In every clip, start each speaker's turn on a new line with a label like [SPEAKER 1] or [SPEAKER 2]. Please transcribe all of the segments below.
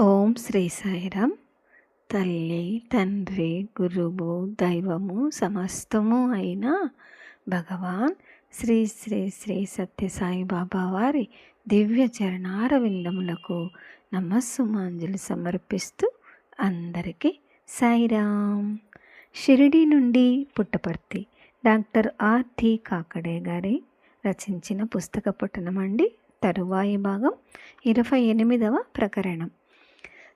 [SPEAKER 1] ఓం శ్రీ సాయిరామ్. తల్లి తండ్రి గురువు దైవము సమస్తము అయిన భగవాన్ శ్రీ శ్రీ శ్రీ సత్యసాయి బాబా వారి దివ్య చరణార విందములకు నమస్సుమాంజలి సమర్పిస్తూ అందరికీ సాయిరామ్. షిరిడి నుండి పుట్టపర్తి డాక్టర్ ఆర్తి కాకడే గారి రచించిన పుస్తక పఠనం అండి తరువాయి భాగం ఇరవై ఎనిమిదవ ప్రకరణం.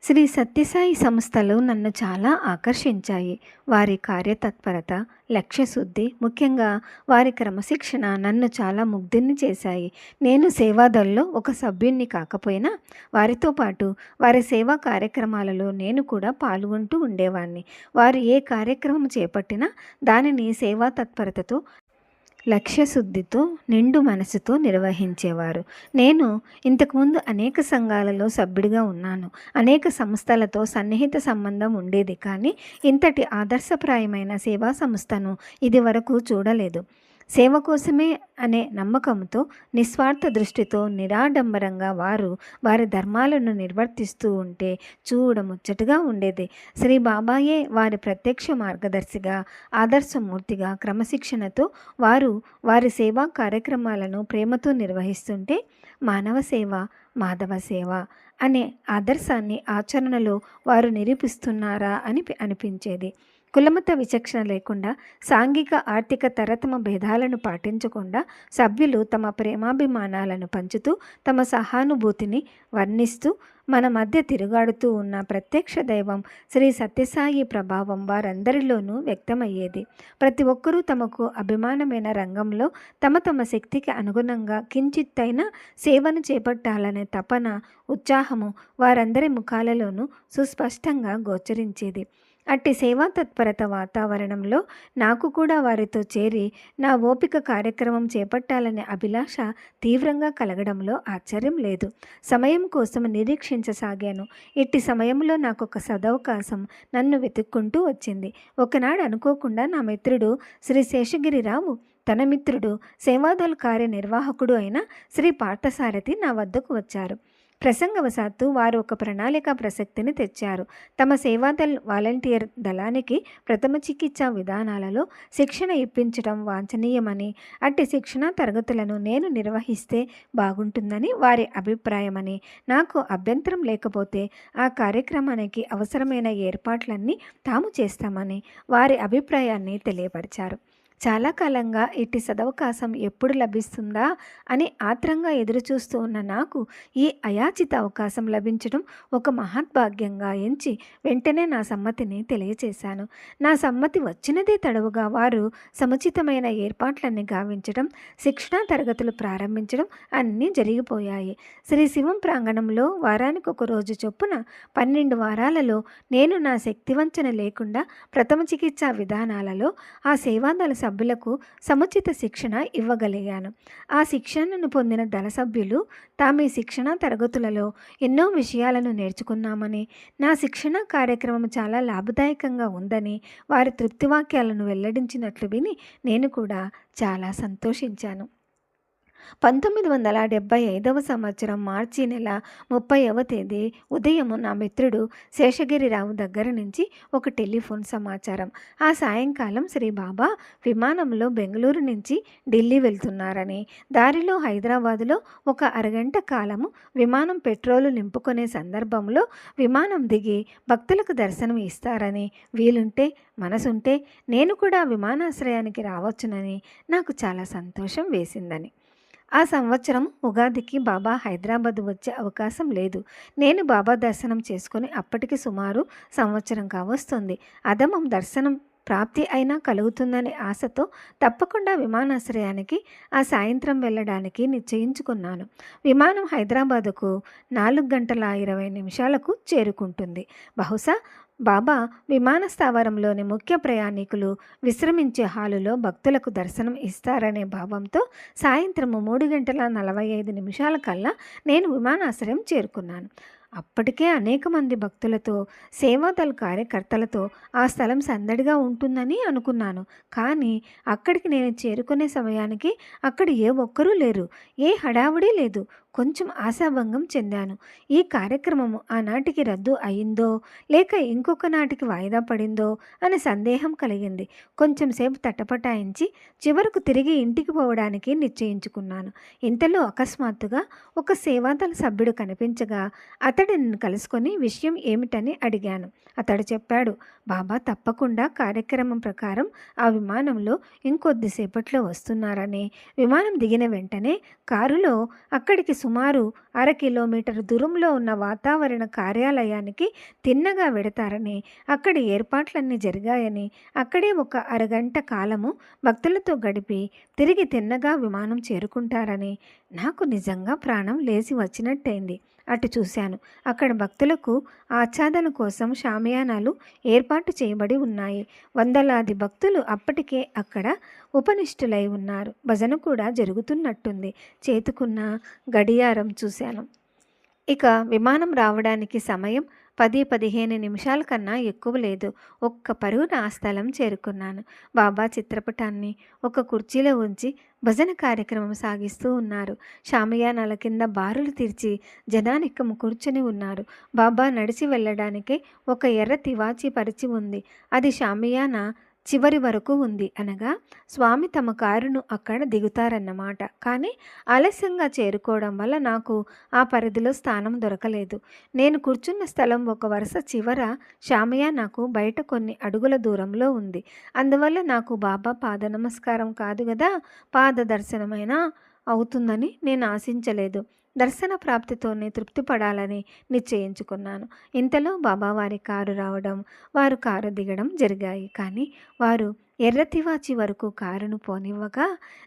[SPEAKER 1] శ్రీ సత్యసాయి సంస్థలు నన్ను చాలా ఆకర్షించాయి. వారి కార్యతత్పరత లక్ష్యశుద్ధి ముఖ్యంగా వారి క్రమశిక్షణ నన్ను చాలా ముగ్ధుని చేశాయి. నేను సేవాదల్లో ఒక సభ్యుణ్ణి కాకపోయినా వారితో పాటు వారి సేవా కార్యక్రమాలలో నేను కూడా పాల్గొంటూ ఉండేవాణ్ణి. వారు ఏ కార్యక్రమం చేపట్టినా దానిని సేవా తత్పరతతో లక్ష్యశుద్ధితో నిండు మనసుతో నిర్వహించేవారు. నేను ఇంతకుముందు అనేక సంఘాలలో సభ్యుడిగా ఉన్నాను. అనేక సంస్థలతో సన్నిహిత సంబంధం ఉండేది కానీ ఇంతటి ఆదర్శప్రాయమైన సేవా సంస్థను ఇది వరకు చూడలేదు. సేవ కోసమే అనే నమ్మకంతో నిస్వార్థ దృష్టితో నిరాడంబరంగా వారు వారి ధర్మాలను నిర్వర్తిస్తూ ఉంటే చూడముచ్చటగా ఉండేది. శ్రీ బాబాయే వారి ప్రత్యక్ష మార్గదర్శిగా ఆదర్శమూర్తిగా క్రమశిక్షణతో వారు వారి సేవా కార్యక్రమాలను ప్రేమతో నిర్వహిస్తుంటే మానవ సేవ మాధవ సేవ అనే ఆదర్శాన్ని ఆచరణలో వారు నిరూపిస్తున్నారా అని అనిపించేది. కులమత విచక్షణ లేకుండా సాంఘిక ఆర్థిక తరతమ భేదాలను పాటించకుండా సభ్యులు తమ ప్రేమాభిమానాలను పంచుతూ తమ సహానుభూతిని వర్ణిస్తూ మన మధ్య తిరుగాడుతూ ఉన్న ప్రత్యక్ష దైవం శ్రీ సత్యసాయి ప్రభావం వారందరిలోనూ వ్యక్తమయ్యేది. ప్రతి ఒక్కరూ తమకు అభిమానమైన రంగంలో తమ తమ శక్తికి అనుగుణంగా కించిత్తైన సేవను చేపట్టాలనే తపన ఉత్సాహము వారందరి ముఖాలలోనూ సుస్పష్టంగా గోచరించేది. అట్టి సేవా తత్పరత వాతావరణంలో నాకు కూడా వారితో చేరి నా ఓపిక కార్యక్రమం చేపట్టాలనే అభిలాష తీవ్రంగా కలగడంలో ఆశ్చర్యం లేదు. సమయం కోసం నిరీక్షించసాగాను. ఇట్టి సమయంలో నాకు ఒక సదవకాశం నన్ను వెతుక్కుంటూ వచ్చింది. ఒకనాడు అనుకోకుండా నా మిత్రుడు శ్రీ శేషగిరిరావు తన మిత్రుడు సేవాదల్ కార్యనిర్వాహకుడు అయిన శ్రీ పార్థసారథి నా వద్దకు వచ్చారు. ప్రసంగవశాత్తు వారు ఒక ప్రణాళిక ప్రసక్తిని తెచ్చారు. తమ సేవాదల్ వాలంటీర్ దళానికి ప్రథమ చికిత్స విధానాలలో శిక్షణ ఇప్పించడం వాంఛనీయమని అట్టి శిక్షణ తరగతులను నేను నిర్వహిస్తే బాగుంటుందని వారి అభిప్రాయమని నాకు అభ్యంతరం లేకపోతే ఆ కార్యక్రమానికి అవసరమైన ఏర్పాట్లన్నీ తాము చేస్తామని వారి అభిప్రాయాన్ని తెలియపరిచారు. చాలా కాలంగా ఇట్టి సదవకాశం ఎప్పుడు లభిస్తుందా అని ఆత్రంగా ఎదురుచూస్తూ ఉన్న నాకు ఈ అయాచిత అవకాశం లభించడం ఒక మహద్భాగ్యంగా ఎంచి వెంటనే నా సమ్మతిని తెలియచేశాను. నా సమ్మతి వచ్చినదే తడవుగా వారు సముచితమైన ఏర్పాట్లన్నీ గావించడం శిక్షణా తరగతులు ప్రారంభించడం అన్నీ జరిగిపోయాయి. శ్రీ శివం ప్రాంగణంలో వారానికి ఒక రోజు చొప్పున పన్నెండు వారాలలో నేను నా శక్తివంచన లేకుండా ప్రథమ చికిత్సా విధానాలలో ఆ సేవాదళ సభ్యులకు సముచిత శిక్షణ ఇవ్వగలిగాను. ఆ శిక్షణను పొందిన దళ సభ్యులు తాము ఈ శిక్షణ తరగతులలో ఎన్నో విషయాలను నేర్చుకున్నామని నా శిక్షణ కార్యక్రమం చాలా లాభదాయకంగా ఉందని వారి తృప్తివాక్యాలను వెల్లడించినట్లు విని నేను కూడా చాలా సంతోషించాను. పంతొమ్మిది వందల డెబ్బై ఐదవ సంవత్సరం మార్చి నెల ముప్పైవ తేదీ ఉదయం నా మిత్రుడు శేషగిరిరావు దగ్గర నుంచి ఒక టెలిఫోన్ సమాచారం. ఆ సాయంకాలం శ్రీ బాబా విమానంలో బెంగళూరు నుంచి ఢిల్లీ వెళ్తున్నారని దారిలో హైదరాబాదులో ఒక అరగంట కాలము విమానం పెట్రోలు నింపుకునే సందర్భంలో విమానం దిగి భక్తులకు దర్శనం ఇస్తారని వీలుంటే మనసుంటే నేను కూడా విమానాశ్రయానికి రావచ్చునని నాకు చాలా సంతోషం వేసిందని. ఆ సంవత్సరం ఉగాదికి బాబా హైదరాబాద్ వచ్చే అవకాశం లేదు. నేను బాబా దర్శనం చేసుకొని అప్పటికి సుమారు సంవత్సరం కావస్తుంది. అదమం దర్శనం ప్రాప్తి అయినా కలుగుతుందనే ఆశతో తప్పకుండా విమానాశ్రయానికి ఆ సాయంత్రం వెళ్ళడానికి నిశ్చయించుకున్నాను. విమానం హైదరాబాదుకు నాలుగు గంటల ఇరవై నిమిషాలకు చేరుకుంటుంది. బహుశా బాబా విమాన స్థావరంలోని ముఖ్య ప్రయాణికులు విశ్రమించే హాలులో భక్తులకు దర్శనం ఇస్తారనే భావంతో సాయంత్రము మూడు గంటల నలభై ఐదు నిమిషాల కల్లా నేను విమానాశ్రయం చేరుకున్నాను. అప్పటికే అనేక మంది భక్తులతో సేవాదళ కార్యకర్తలతో ఆ స్థలం సందడిగా ఉంటుందని అనుకున్నాను. కానీ అక్కడికి నేను చేరుకునే సమయానికి అక్కడ ఏ ఒక్కరూ లేరు. ఏ హడావుడి లేదు. కొంచెం ఆశాభంగం చెందాను. ఈ కార్యక్రమము ఆనాటికి రద్దు అయిందో లేక ఇంకొక నాటికి వాయిదా పడిందో అని సందేహం కలిగింది. కొంచెం సేపు తటపటాయించి చివరకు తిరిగి ఇంటికి పోవడానికి నిశ్చయించుకున్నాను. ఇంతలో అకస్మాత్తుగా ఒక సేవాదళ సభ్యుడు కనిపించగా అతడిని కలుసుకొని విషయం ఏమిటని అడిగాను. అతడు చెప్పాడు బాబా తప్పకుండా కార్యక్రమం ప్రకారం ఆ విమానంలో ఇంకొద్దిసేపట్లో వస్తున్నారని. విమానం దిగిన వెంటనే కారులో అక్కడికి సుమారు అర కిలోమీటర్ దూరంలో ఉన్న వాతావరణ కార్యాలయానికి తిన్నగా వెడతారని అక్కడి ఏర్పాట్లన్నీ జరిగాయని అక్కడే ఒక అరగంట కాలము భక్తులతో గడిపి తిరిగి తిన్నగా విమానం చేరుకుంటారని నాకు నిజంగా ప్రాణం లేచి వచ్చినట్టయింది. అటు చూశాను. అక్కడ భక్తులకు ఆచ్ఛాదన కోసం షామియానాలు ఏర్పాటు చేయబడి ఉన్నాయి. వందలాది భక్తులు అప్పటికే అక్కడ ఉపనిష్ఠులై ఉన్నారు. భజన కూడా జరుగుతున్నట్టుంది. చేతుకున్న గడియారం చూశాను. ఇక విమానం రావడానికి సమయం పది పదిహేను నిమిషాల కన్నా ఎక్కువ లేదు. ఒక్క పరుగున ఆ స్థలం చేరుకున్నాను. బాబా చిత్రపటాన్ని ఒక కుర్చీలో ఉంచి భజన కార్యక్రమం సాగిస్తూ ఉన్నారు. షామియానాల కింద బారులు తీర్చి జనానిక్కము కూర్చొని ఉన్నారు. బాబా నడిచి వెళ్ళడానికి ఒక ఎర్ర తివాచి పరిచి ఉంది. అది షామియానా చివరి వరకు ఉంది అనగా స్వామి తమ కారును అక్కడ దిగుతారన్నమాట. కానీ ఆలస్యంగా చేరుకోవడం వల్ల నాకు ఆ పరిధిలో స్థానం దొరకలేదు. నేను కూర్చున్న స్థలం ఒక వరుస చివర షామయ్య నాకు బయట కొన్ని అడుగుల దూరంలో ఉంది. అందువల్ల నాకు బాబా పాద నమస్కారం కాదు కదా పాద దర్శనమైనా అవుతుందని నేను ఆశించలేదు. దర్శన ప్రాప్తితోనే తృప్తి పడాలని నిశ్చయించుకున్నాను. ఇంతలో బాబావారి కారు రావడం వారు కారు దిగడం జరిగాయి. కానీ వారు ఎర్రతివాచి వరకు కారును పోనివ్వగా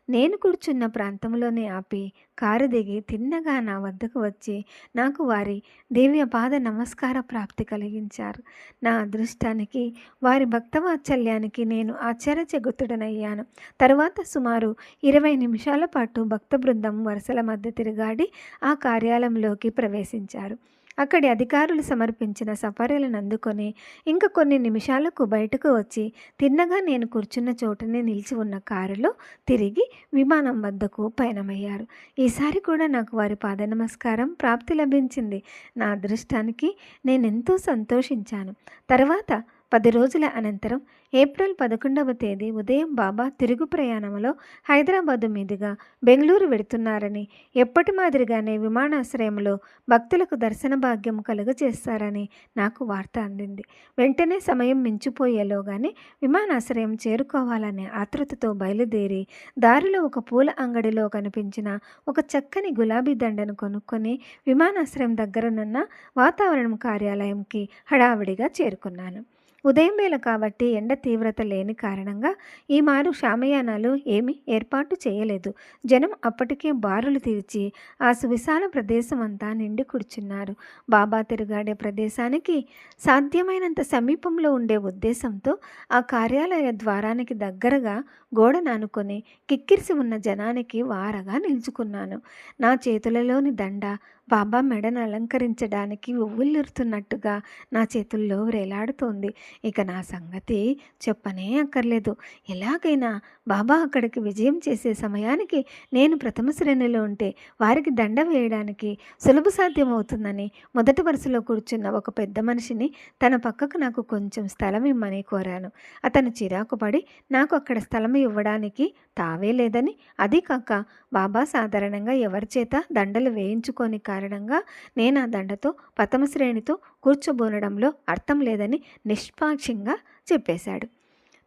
[SPEAKER 1] నేను కూర్చున్న ప్రాంతంలోనే ఆపి కారు దిగి తిన్నగా నా వద్దకు వచ్చి నాకు వారి దివ్య పాద నమస్కార ప్రాప్తి కలిగించారు. నా అదృష్టానికి వారి భక్తవాత్సల్యానికి నేను ఆశ్చర్యచగుతుడనయ్యాను తరువాత సుమారు ఇరవై నిమిషాల పాటు భక్త బృందం వరుసల మధ్య తిరగాడి ఆ కార్యాలయంలోకి ప్రవేశించారు. అక్కడి అధికారులు సమర్పించిన సఫారీలను అందుకొని ఇంకా కొన్ని నిమిషాలకు బయటకు వచ్చి తిన్నగా నేను కూర్చున్న చోటనే నిలిచి ఉన్న కారులో తిరిగి విమానం వద్దకు పయనమయ్యారు. ఈసారి కూడా నాకు వారి పాద నమస్కారం ప్రాప్తి లభించింది. నా అదృష్టానికి నేనెంతో సంతోషించాను. తర్వాత పది రోజుల అనంతరం ఏప్రిల్ పదకొండవ తేదీ ఉదయం బాబా తిరుగు ప్రయాణంలో హైదరాబాదు మీదుగా బెంగళూరు వెడుతున్నారని ఎప్పటి మాదిరిగానే విమానాశ్రయంలో భక్తులకు దర్శన భాగ్యం కలుగజేస్తారని నాకు వార్త అందింది. వెంటనే సమయం మించిపోయేలోగానే విమానాశ్రయం చేరుకోవాలనే ఆతృతతో బయలుదేరి దారిలో ఒక పూల అంగడిలో కనిపించిన ఒక చక్కని గులాబీ దండను కొనుక్కొని విమానాశ్రయం దగ్గరనున్న వాతావరణం కార్యాలయంకి హడావిడిగా చేరుకున్నాను. ఉదయం వేళ కాబట్టి ఎండ తీవ్రత లేని కారణంగా ఈ మారు శామయానాలు ఏమీ ఏర్పాటు చేయలేదు. జనం అప్పటికే బారులు తీర్చి ఆ సువిశాల ప్రదేశం అంతా నిండి కూర్చున్నారు. బాబా తిరుగాడే ప్రదేశానికి సాధ్యమైనంత సమీపంలో ఉండే ఉద్దేశంతో ఆ కార్యాలయ ద్వారానికి దగ్గరగా గోడ నానుకొని కిక్కిరిసి ఉన్న జనానికి వారగా నిల్చుకున్నాను. నా చేతులలోని దండ బాబా మెడను అలంకరించడానికి ఉవ్వుల్లురుతున్నట్టుగా నా చేతుల్లో వేలాడుతోంది ఇక నా సంగతి చెప్పనే అక్కర్లేదు. ఎలాగైనా బాబా అక్కడికి విజయం చేసే సమయానికి నేను ప్రథమ శ్రేణిలో ఉంటే వారికి దండ వేయడానికి సులభ సాధ్యమవుతుందని మొదటి వరుసలో కూర్చున్న ఒక పెద్ద మనిషిని తన పక్కకు నాకు కొంచెం స్థలం ఇమ్మని కోరాను. అతను చిరాకు పడి నాకు అక్కడ స్థలం ఇవ్వడానికి తావే లేదని అది కాక బాబా సాధారణంగా ఎవరి చేత దండలు వేయించుకోని కారణంగా నేను ఆ దండతో ప్రథమ శ్రేణితో కూర్చోబోనడంలో అర్థం లేదని నిష్పాక్షంగా చెప్పేశాడు.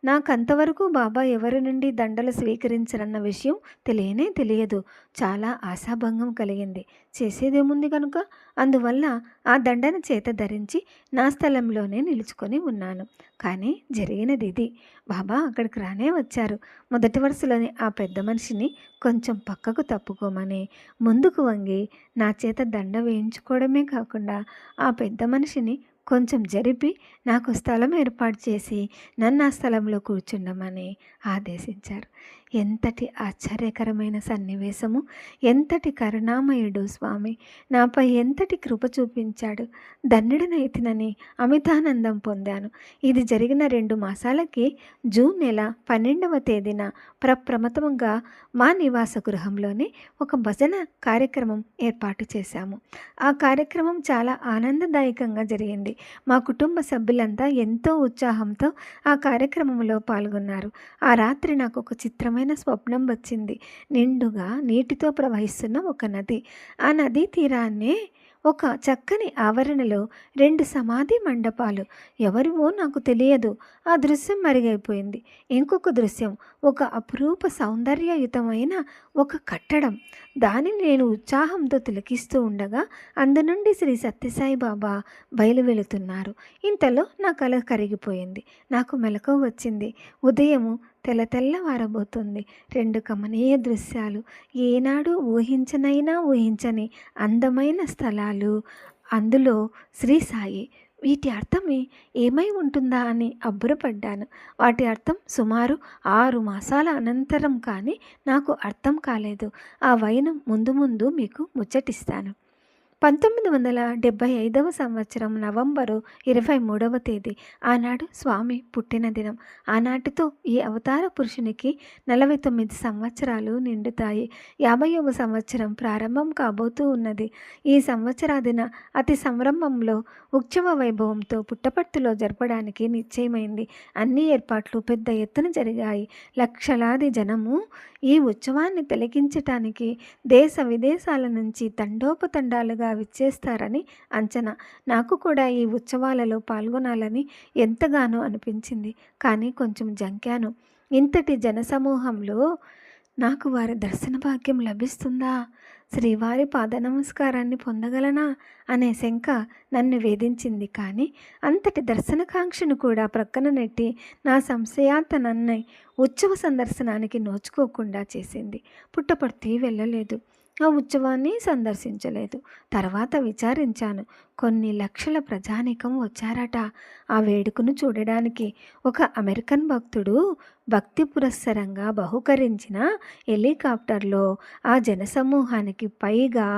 [SPEAKER 1] నాకంతవరకు బాబా ఎవరి నుండి దండలు స్వీకరించరన్న విషయం తెలియనే తెలియదు. చాలా ఆశాభంగం కలిగింది. చేసేదేముంది కనుక అందువల్ల ఆ దండను చేత ధరించి నా స్థలంలోనే నిలుచుకొని ఉన్నాను. కానీ జరిగినది ఇది బాబా అక్కడికి రానే వచ్చారు. మొదటి వరుసలోని ఆ పెద్ద మనిషిని కొంచెం పక్కకు తప్పుకోమని ముందుకు వంగి నా చేత దండ వేయించుకోవడమే కాకుండా ఆ పెద్ద మనిషిని కొంచెం జరిపి నాకు స్థలం ఏర్పాటు చేసి నన్ను ఆ స్థలంలో కూర్చుండమని ఆదేశించారు. ఎంతటి ఆశ్చర్యకరమైన సన్నివేశము ఎంతటి కరుణామయుడు స్వామి నాపై ఎంతటి కృప చూపించాడు ధన్యుడనైతినని అమితానందం పొందాను. ఇది జరిగిన రెండు మాసాలకి జూన్ నెల పన్నెండవ తేదీన ప్రప్రమతంగా మా నివాస గృహంలోనే ఒక భజన కార్యక్రమం ఏర్పాటు చేశాము. ఆ కార్యక్రమం చాలా ఆనందదాయకంగా జరిగింది. మా కుటుంబ సభ్యులంతా ఎంతో ఉత్సాహంతో ఆ కార్యక్రమంలో పాల్గొన్నారు. ఆ రాత్రి నాకు ఒక చిత్రమైన స్వప్నం వచ్చింది. నిండుగా నీటితో ప్రవహిస్తున్న ఒక నది. ఆ నదీ తీరాన్నే ఒక చక్కని ఆవరణలో రెండు సమాధి మండపాలు. ఎవరివో నాకు తెలియదు. ఆ దృశ్యం మరిగైపోయింది. ఇంకొక దృశ్యం ఒక అపురూప సౌందర్యయుతమైన ఒక కట్టడం. దానిని నేను ఉత్సాహంతో తిలకిస్తూ ఉండగా అందు నుండి శ్రీ సత్యసాయి బాబా బయలువెళుతున్నారు. ఇంతలో నా కల కరిగిపోయింది. నాకు మెలకువ వచ్చింది. ఉదయము తెల్ల తెల్లవారబోతుంది. రెండు కమనీయ దృశ్యాలు. ఏనాడు ఊహించనైనా ఊహించని అందమైన స్థలాలు. అందులో శ్రీ సాయి. వీటి అర్థమే ఏమై ఉంటుందా అని అబ్బురపడ్డాను. వాటి అర్థం సుమారు ఆరు మాసాల అనంతరం కానీ నాకు అర్థం కాలేదు. ఆ వైనం ముందు ముందు మీకు ముచ్చటిస్తాను. పంతొమ్మిది వందల డెబ్భై ఐదవ సంవత్సరం నవంబరు ఇరవై మూడవ తేదీ ఆనాడు స్వామి పుట్టిన దినం ఆనాటితో ఈ అవతార పురుషునికి నలభై తొమ్మిది సంవత్సరాలు నిండుతాయి. యాభైవ సంవత్సరం ప్రారంభం కాబోతూ ఉన్నది. ఈ సంవత్సరాదిన అతి సంరంభంలో ఉత్సవ వైభవంతో పుట్టపర్తిలో జరపడానికి నిశ్చయమైంది. అన్ని ఏర్పాట్లు పెద్ద ఎత్తున జరిగాయి. లక్షలాది జనము ఈ ఉత్సవాన్ని తిలకించటానికి దేశ విదేశాల నుంచి తండోపతండాలుగా విచ్చేస్తారని అంచనా. నాకు కూడా ఈ ఉత్సవాలలో పాల్గొనాలని ఎంతగానో అనిపించింది. కానీ కొంచెం జంకాను. ఇంతటి జనసమూహంలో నాకు వారి దర్శన భాగ్యం లభిస్తుందా? శ్రీవారి పాద నమస్కారాన్ని పొందగలనా? అనే శంక నన్ను వేధించింది. కానీ అంతటి దర్శనకాంక్షను కూడా ప్రక్కన నెట్టి నా సంశయాతనన్నై ఉత్సవ సందర్శనానికి నోచుకోకుండా చేసింది. పుట్టపర్తి వెళ్ళలేదు. ఆ ఉత్సవాన్ని సందర్శించలేదు. తర్వాత విచారించాను. కొన్ని లక్షల ప్రజానీకం వచ్చారట ఆ వేడుకను చూడడానికి. ఒక అమెరికన్ భక్తుడు భక్తి పురస్సరంగా బహుకరించిన హెలికాప్టర్లో ఆ జనసమూహానికి పైగా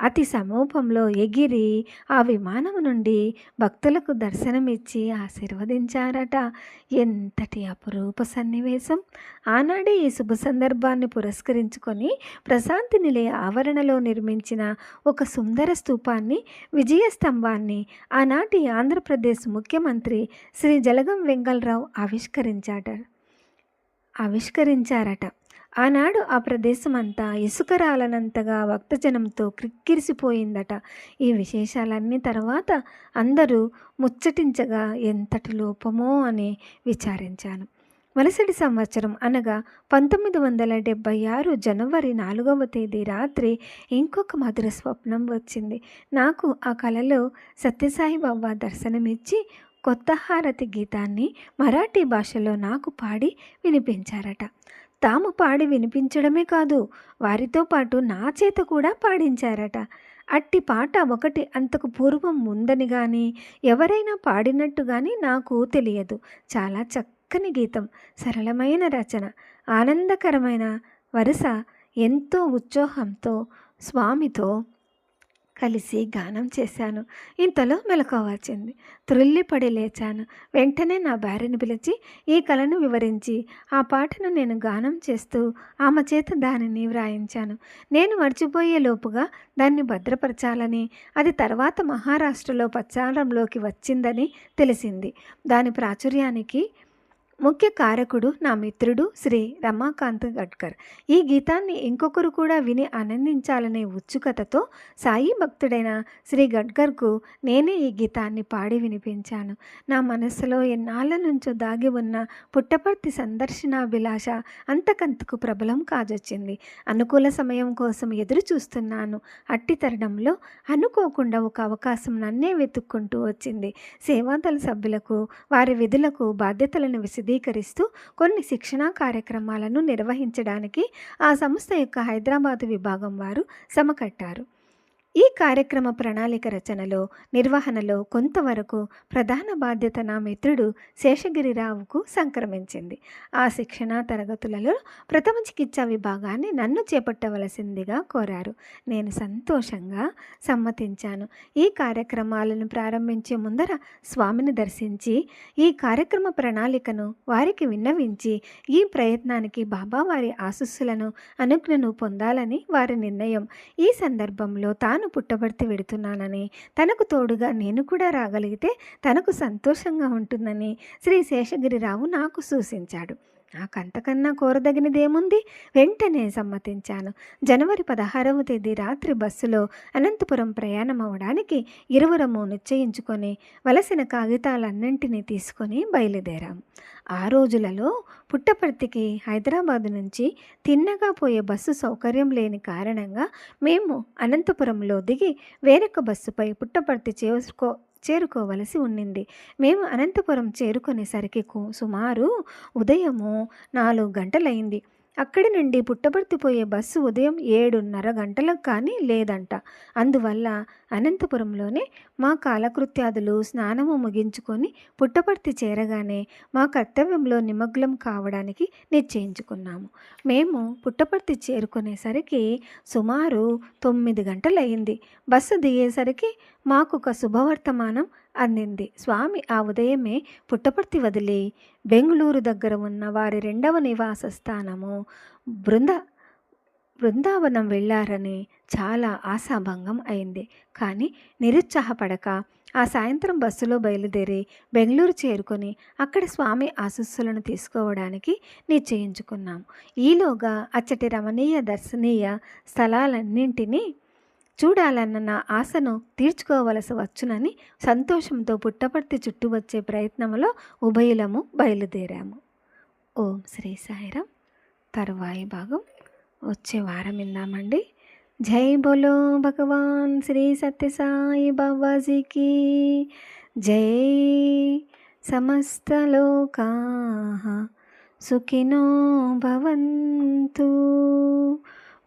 [SPEAKER 1] అతి సమూపంలో ఎగిరి ఆ విమానం నుండి భక్తులకు దర్శనమిచ్చి ఆశీర్వదించారట. ఎంతటి అపురూప సన్నివేశం! ఆనాడే ఈ శుభ సందర్భాన్ని పురస్కరించుకొని ప్రశాంతి నిలయ ఆవరణలో నిర్మించిన ఒక సుందర స్తూపాన్ని విజయ స్తంభాన్ని ఆనాటి ఆంధ్రప్రదేశ్ ముఖ్యమంత్రి శ్రీ జలగం వెంగళరావు ఆవిష్కరించాట. ఆవిష్కరించారట. ఆనాడు ఆ ప్రదేశం అంతా ఇసుక రాలనంతగా భక్తజనంతో క్రిక్కిరిసిపోయిందట. ఈ విశేషాలన్నీ తర్వాత అందరూ ముచ్చటించగా ఎంతటి లోపమో అని విచారించాను. మరుసటి సంవత్సరం అనగా పంతొమ్మిది వందల డెబ్భై ఆరు జనవరి నాలుగవ తేదీ రాత్రి ఇంకొక మధుర స్వప్నం వచ్చింది. నాకు ఆ కలలో సత్యసాయి బాబా దర్శనమిచ్చి కొత్త హారతి గీతాన్ని మరాఠీ భాషలో నాకు పాడి వినిపించారట. తాము పాడి వినిపించడమే కాదు వారితో పాటు నా చేత కూడా పాడించారట. అట్టి పాట ఒకటి అంతకు పూర్వం ఉందని కానీ ఎవరైనా పాడినట్టు కానీ నాకు తెలియదు. చాలా చక్క చక్కని గీతం సరళమైన రచన ఆనందకరమైన వరుస ఎంతో ఉత్సాహంతో స్వామితో కలిసి గానం చేశాను. ఇంతలో మెలకువ వచ్చింది. త్రుల్లిపడి లేచాను. వెంటనే నా భార్యను పిలిచి ఈ కళను వివరించి ఆ పాటను నేను గానం చేస్తూ ఆమె చేత దానిని వ్రాయించాను. నేను మర్చిపోయే లోపుగా దాన్ని భద్రపరచాలని అది తర్వాత మహారాష్ట్రలో ప్రచారంలోకి వచ్చిందని తెలిసింది. దాని ప్రాచుర్యానికి ముఖ్య కారకుడు నా మిత్రుడు శ్రీ రమాకాంత్ గడ్కర్. ఈ గీతాన్ని ఇంకొకరు కూడా విని ఆనందించాలనే ఉత్సుకతతో సాయి భక్తుడైన శ్రీ గడ్కర్కు నేనే ఈ గీతాన్ని పాడి వినిపించాను. నా మనస్సులో ఎన్నాళ్ళ నుంచో దాగి ఉన్న పుట్టపర్తి సందర్శనాభిలాష అంతకంతకు ప్రబలం కాజొచ్చింది. అనుకూల సమయం కోసం ఎదురు చూస్తున్నాను. అట్టి తరుణంలో అనుకోకుండా ఒక అవకాశం నన్నే వెతుక్కుంటూ వచ్చింది. సేవాదళ సభ్యులకు వారి విధులకు బాధ్యతలను విసిది విశదీకరిస్తూ కొన్ని శిక్షణా కార్యక్రమాలను నిర్వహించడానికి ఆ సంస్థ యొక్క హైదరాబాదు విభాగం వారు సమకట్టారు ఈ కార్యక్రమ ప్రణాళిక రచనలో నిర్వహణలో కొంతవరకు ప్రధాన బాధ్యత నా మిత్రుడు శేషగిరిరావుకు సంక్రమించింది. ఆ శిక్షణా తరగతులలో ప్రథమ చికిత్స విభాగాన్ని నన్ను చేపట్టవలసిందిగా కోరారు. నేను సంతోషంగా సమ్మతించాను. ఈ కార్యక్రమాలను ప్రారంభించే ముందర స్వామిని దర్శించి ఈ కార్యక్రమ ప్రణాళికను వారికి విన్నవించి ఈ ప్రయత్నానికి బాబా వారి ఆశస్సులను అనుజ్ఞను పొందాలని వారి నిర్ణయం. ఈ సందర్భంలో తాను పుట్టబడితే వెడుతున్నానని తనకు తోడుగా నేను కూడా రాగలిగితే తనకు సంతోషంగా ఉంటుందని శ్రీ శేషగిరిరావు నాకు సూచించాడు నాకంతకన్నా కోరదగినదేముంది? వెంటనే సమ్మతించాను. జనవరి పదహారవ తేదీ రాత్రి బస్సులో అనంతపురం ప్రయాణం అవడానికి ఇరువురము నిశ్చయించుకొని వలసిన కాగితాలన్నింటినీ తీసుకొని బయలుదేరాం. ఆ రోజులలో పుట్టపర్తికి హైదరాబాద్ నుంచి తిన్నగా పోయే బస్సు సౌకర్యం లేని కారణంగా మేము అనంతపురంలో దిగి వేరొక బస్సుపై పుట్టపర్తి చేసుకో చేరుకోవలసి ఉండింది మేము అనంతపురం చేరుకునేసరికి కు- సుమారు ఉదయము నాలుగు గంటలైంది అక్కడి నుండి పుట్టపర్తిపోయే బస్సు ఉదయం ఏడున్నర గంటలకు కానీ లేదంట. అందువల్ల అనంతపురంలోనే మా కాలకృత్యాదులు స్నానము ముగించుకొని పుట్టపర్తి చేరగానే మా కర్తవ్యంలో నిమగ్నం కావడానికి నిశ్చయించుకున్నాము. మేము పుట్టపర్తి చేరుకునేసరికి సుమారు తొమ్మిది గంటలయ్యింది. బస్సు దిగేసరికి మాకు ఒక శుభవర్తమానం అందింది స్వామి ఆ ఉదయమే పుట్టపర్తి వదిలి బెంగళూరు దగ్గర ఉన్న వారి రెండవ నివాస స్థానము బృంద బృందావనం వెళ్ళారని చాలా ఆశాభంగం అయింది. కానీ నిరుత్సాహపడక ఆ సాయంత్రం బస్సులో బయలుదేరి బెంగళూరు చేరుకొని అక్కడ స్వామి ఆశస్సులను తీసుకోవడానికి నిశ్చయించుకున్నాం. ఈలోగా అచ్చటి రమణీయ దర్శనీయ స్థలాలన్నింటినీ చూడాలన్న నా ఆశను తీర్చుకోవలసి వచ్చునని సంతోషంతో పుట్టపర్తి చుట్టూ వచ్చే ప్రయత్నంలో ఉభయులము బయలుదేరాము. ఓం శ్రీ సాయిరాం. తరువాయి భాగం. వచ్చే వారం విందామండి. జై బోలో భగవాన్ శ్రీ సత్యసాయి బాబాజీకి. జై సమస్తలోకా సుఖినో భవంతు.